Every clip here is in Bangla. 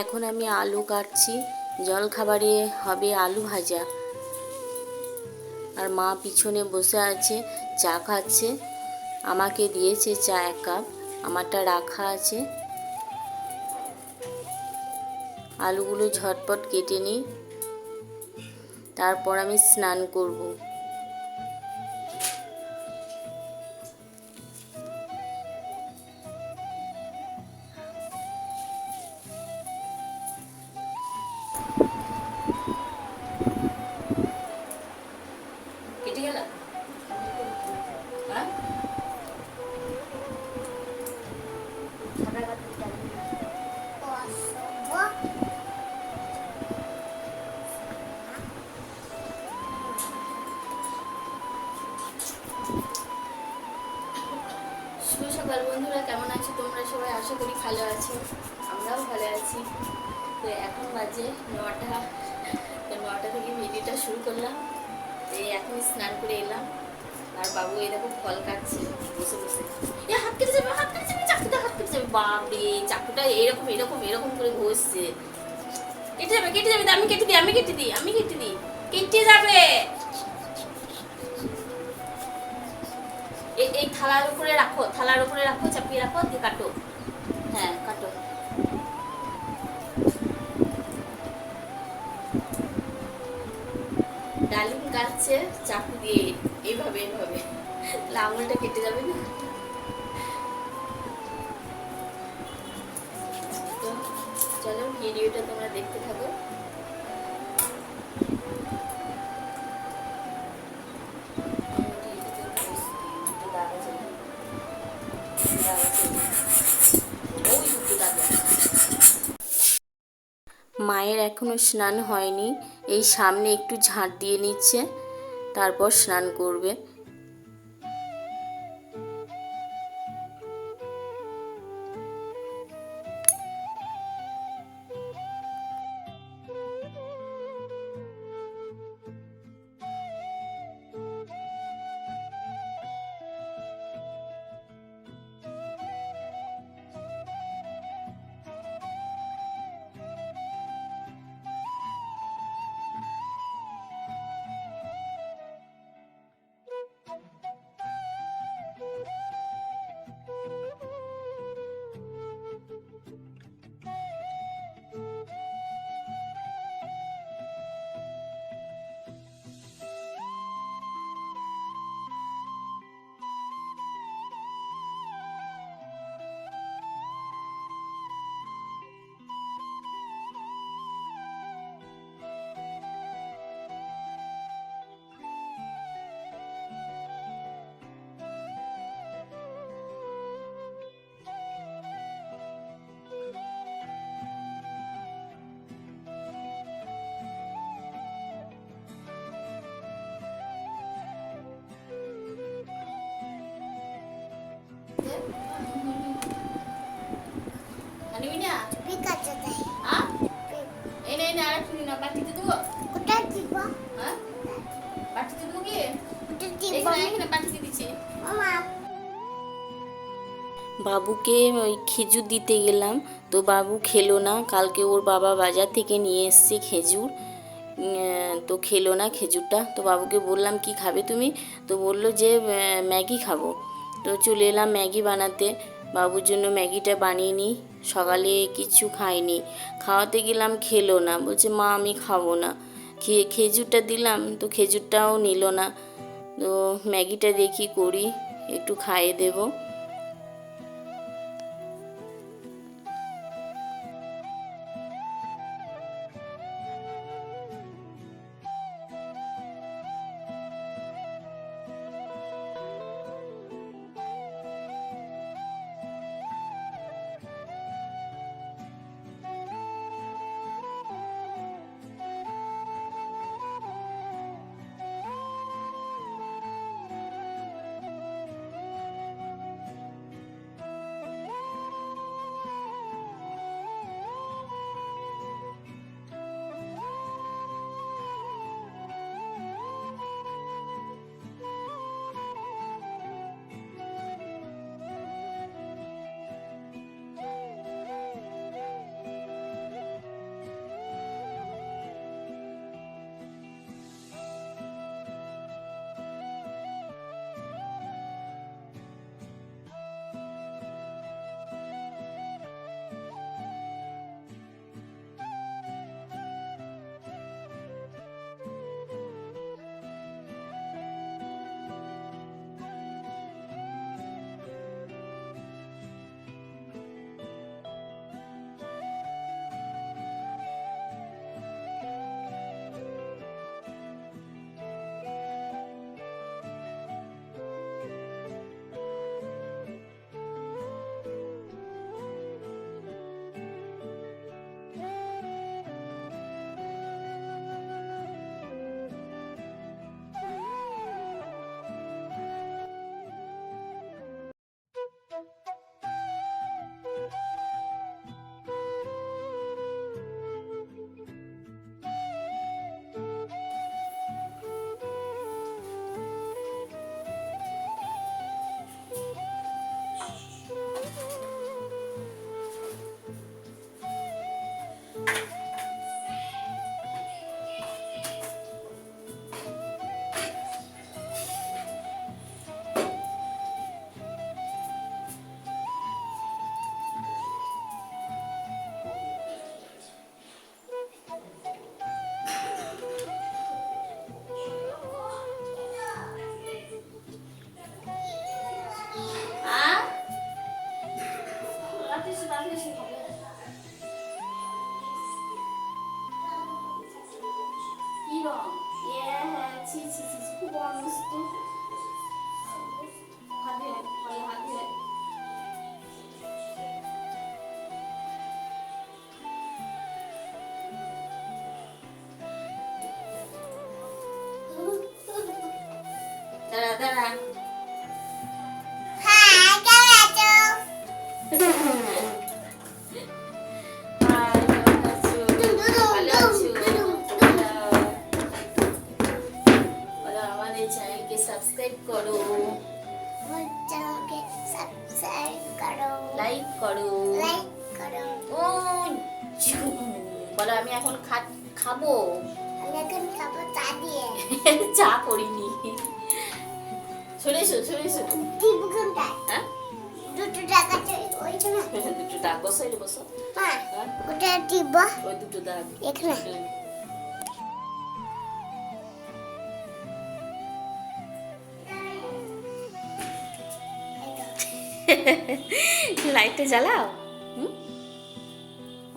এখন আমি আলু কাটছি। জল খাবারে হবে আলু ভাজা। আর মা পিছনে বসে আছে, চা খাচ্ছে। আমাকে দিয়েছে চা এক কাপ, আমারটা রাখা আছে। আলুগুলো ঝটপট কেটে নিই। তারপর আমি স্নান করব। শুভ সকাল বন্ধুরা, কেমন আছো তোমরা? সবাই আশা করি ভালো আছো, আমরাও ভালো আছি। তো এখন বাজে নটা, তো নটা থেকে ভিডিওটা শুরু করলাম। তো এখন স্নান করে এলাম। আর বাবু এই দেখো ফল কাটছে, বসে বসে। এ, হাত কেটে যাবে, হাত কেটে যাবে, চাকুটা হাত কেটে যাবে। বাপরে, চাকুটা এরকম এরকম এরকম করে ঘষছে। কেটে যাবে কেটে যাবে, আমি কেটে দিই, আমি কেটে দিই, আমি কেটে দিই। কেটে যাবে। এই থালার উপরে রাখো থালার উপরে রাখো চাপিয়ে রাখো দিয়ে কাটো। হ্যাঁ কাটো। ডালিম কাটছে চাকু দিয়ে এইভাবে এইভাবে। তাহলে আঙুলটা কেটে যাবে না? চলো ভিডিওটা তোমরা দেখতে থাকো। মায়ের এখনও স্নান হয়নি। এই সামনে একটু ঝাঁট দিয়ে নিচ্ছে তারপর স্নান করবে। বাবুকে ওই খেজুর দিতে গেলাম তো বাবু খেলো না। কালকে ওর বাবা বাজার থেকে নিয়ে এসছে খেজুর। তো খেলো না খেজুরটা। তো বাবুকে বললাম কি খাবে তুমি? তো বলল যে ম্যাগি খাব। তো চলে এলাম ম্যাগি বানাতে। বাবুর জন্য ম্যাগিটা বানিয়ে নিই। সকালে কিছু খাইনি। খাওয়াতে গেলাম খেলো না। বলছে, মা, আমি খাব না। খেয়ে খেজুরটা দিলাম তো খেজুরটাও নিল না। তো ম্যাগিটা দেখি করি, একটু খাইয়ে দেবো। করো। লাইক করো। ও বলো আমি এখন খাব? চা করিনি। এসো সরে এসো। হ্যাঁ? দুটো টাকা দুটো বসো বসো। হ্যাঁ? ওটা ওই দুটো দাগ। এখানে। লাইটটা জ্বালাও।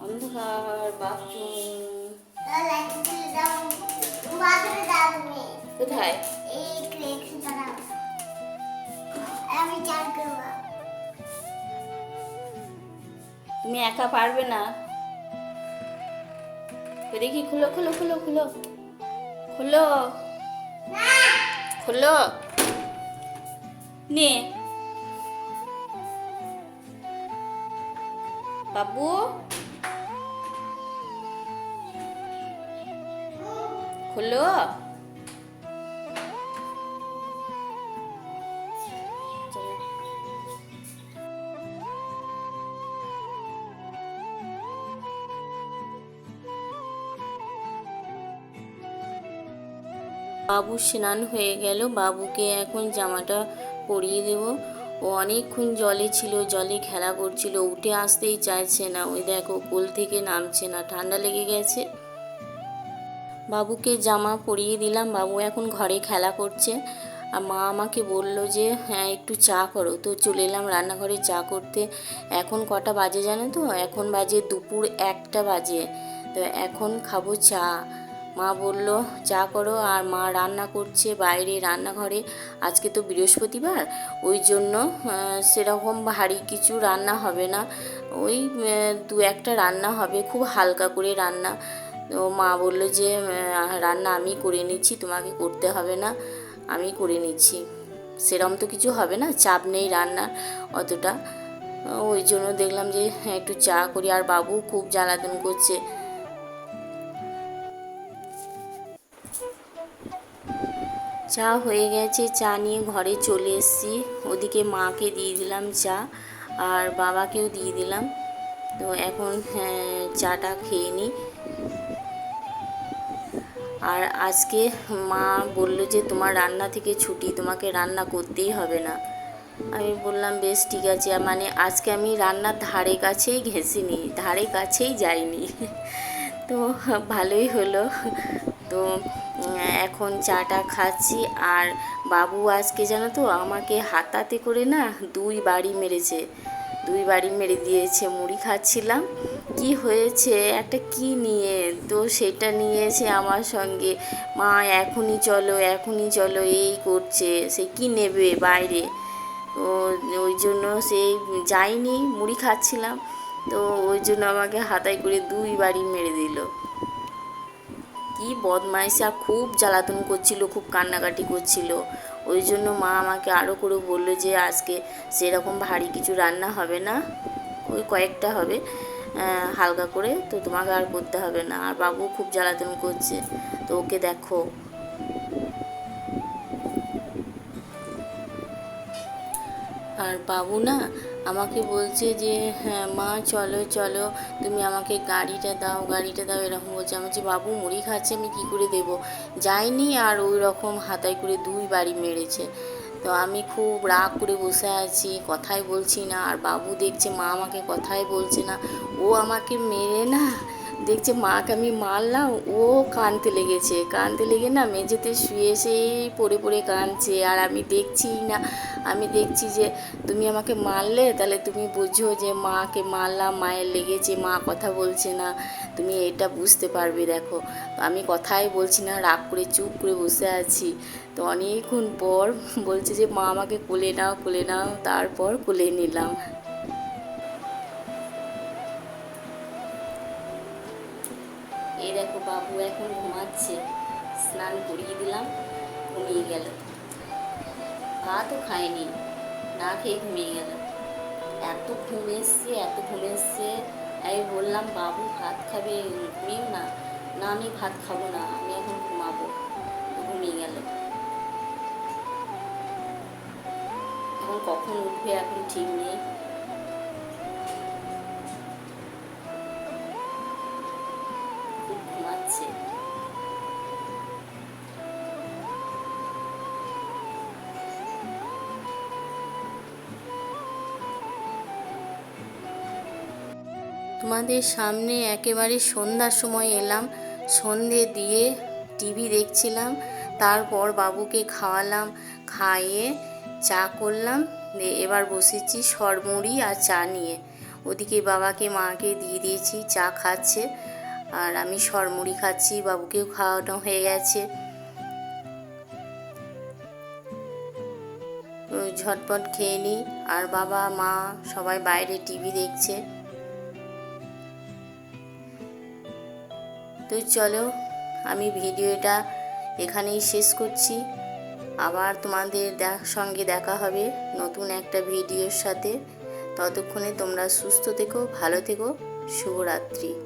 অন্ধকার বাথরুম কোথায়? তুমি একা পারবে না। দেখি খুলো খুলো খুলো খুলো। খুলো। খুলো। নে বাবু খুলো বাবু স্নান হয়ে গেল বাবুকে এখন জামাটা পরিয়ে দেব। ও অনেকক্ষণ জলে ছিল, জলে খেলা করছিল, উঠে আসতেই চাইছে না। ওই দেখো, কোল থেকে নামছে না, ঠান্ডা লেগে গেছে। বাবুকে জামা পরিয়ে দিলাম, বাবু এখন ঘরে খেলা করছে। আর মা আমাকে বলল যে হ্যাঁ একটু চা করো। তো চলে এলাম রান্নাঘরে চা করতে। এখন কটা বাজে জানো তো? এখন বাজে দুপুর একটা বাজে। তো এখন খাব চা। মা বলল চা করো। আর মা রান্না করছে বাইরে রান্নাঘরে। আজকে তো বৃহস্পতিবার ওই জন্য সেরকম ভারী কিছু রান্না হবে না। ওই দু একটা রান্না হবে খুব হালকা করে রান্না। তো মা বলল যে রান্না আমি করে নিচ্ছি তোমাকে করতে হবে না আমি করে নিচ্ছি। সেরম তো কিছু হবে না চাপ নেই রান্নার অতটা। ওই জন্য দেখলাম যে হ্যাঁ, একটু চা করি। আর বাবু খুব জ্বালাতন করছে। চা হয়ে গেছে চা নিয়ে ঘরে চলে এসেছি। ওদিকে মাকে দিয়ে দিলাম চা আর বাবাকেও দিয়ে দিলাম। তো এখন হ্যাঁ, চাটা খেয়ে নিই। আর আজকে মা বলল যে তোমার রান্না থেকে ছুটি তোমাকে রান্না করতেই হবে না। আমি বললাম বেশ ঠিক আছে। মানে আজকে আমি রান্নার ধারে কাছেই ঘেঁষিনি ধারে কাছেই যাইনি। তো ভালোই হলো। তো এখন চাটা খাচ্ছি আর বাবু আজকে জানো তো আমাকে হাতাতে করে না দুই বাড়ি মেরেছে। দুই বাড়ি মেরে দিয়েছে, মুড়ি খাচ্ছিলাম। কি হয়েছে? একটা কি নিয়ে? তো সেটা নিয়েছে আমার সঙ্গে। মা, এখনই চলো এখনই চলো, এই করছে। সে কি নেবে বাইরে? তো ওই জন্য সে যায়নি, মুড়ি খাচ্ছিলাম। তো ওই জন্য আমাকে হাতায় করে দুই বাড়ি মেরে দিল। কি বদমাইশি খুব জ্বালাতন করছিল, খুব কান্নাকাটি করছিল। ওই জন্য মা আমাকে আরও করে বলল যে, আজকে সেরকম ভারী কিছু রান্না হবে না। ওই কয়েকটা হবে হালকা করে। তো তোমাকে আর করতে হবে না। আর বাবু খুব জ্বালাতন করছে। তো ওকে দেখো। আর বাবু না আমাকে বলছে যে হ্যাঁ মা, চলো চলো। তুমি আমাকে গাড়িটা দাও গাড়িটা দাও। এরকম বলছে। আমি বলছি, বাবু, মুড়ি খাচ্ছে, আমি কী করে দেবো? যাইনি আর ওই রকম হাতায় করে দুই বাড়ি মেরেছে। তো আমি খুব রাগ করে বসে আছি, কথাই বলছি না। আর বাবু দেখছে, মা আমাকে কথাই বলছে না। ও আমাকে মেরে না। দেখছে মাকে আমি মারলাম ও কানতে লেগেছে। কানতে লেগে না মেঝেতে শুয়ে সেই পড়ে পড়ে কাঁদছে। আর আমি দেখছি না, আমি দেখছি যে তুমি আমাকে মারলে, তাহলে তুমি বুঝো যে মাকে মারলাম, মায়ের লেগেছে, মা কথা বলছে না। তুমি এটা বুঝতে পারবে, দেখো। আমি কথাই বলছি না, রাগ করে চুপ করে বসে আছি। তো অনেকক্ষণ পর বলছে যে, মা আমাকে কোলে নাও কোলে নাও। তারপর কোলে নিলাম। দেখো বাবু এখন ঘুমাচ্ছে। স্নান করিয়ে দিলাম, ঘুমিয়ে গেল। ভাতও খায়নি, না খেয়ে ঘুমিয়ে গেল। এত ঘুম এসছে, এত ঘুম এসছে। আমি বললাম, বাবু, ভাত খাবে? ঘুমিও না। না, আমি ভাত খাব না, আমি এখন ঘুমাবো। ঘুমিয়ে গেল। এখন কখন উঠবে এখন ঠিক নেই। তোমাদের সামনে একেবারে সন্ধ্যার সময় এলাম। সন্ধে দিয়ে টিভি দেখছিলাম, তারপর বাবুকে খাওয়ালাম, খাইয়ে চা করলাম এবার বসেছি সরমুড়ি আর চা নিয়ে। ওদিকে বাবাকে, মাকে দিয়ে দিয়েছি, চা খাচ্ছে। আর আমি সরমুড়ি খাচ্ছি, বাবুকেও খাওয়ানো হয়ে গেছে। ঝটপট খেয়ে নিই। আর বাবা, মা সবাই বাইরে টিভি দেখছে। তো চলো, আমি ভিডিওটা এখানেই শেষ করছি। আবার তোমাদের সঙ্গে দেখা হবে নতুন একটা ভিডিওর সাথে। ততক্ষণে তোমরা সুস্থ থেকো, ভালো থেকো। শুভরাত্রি।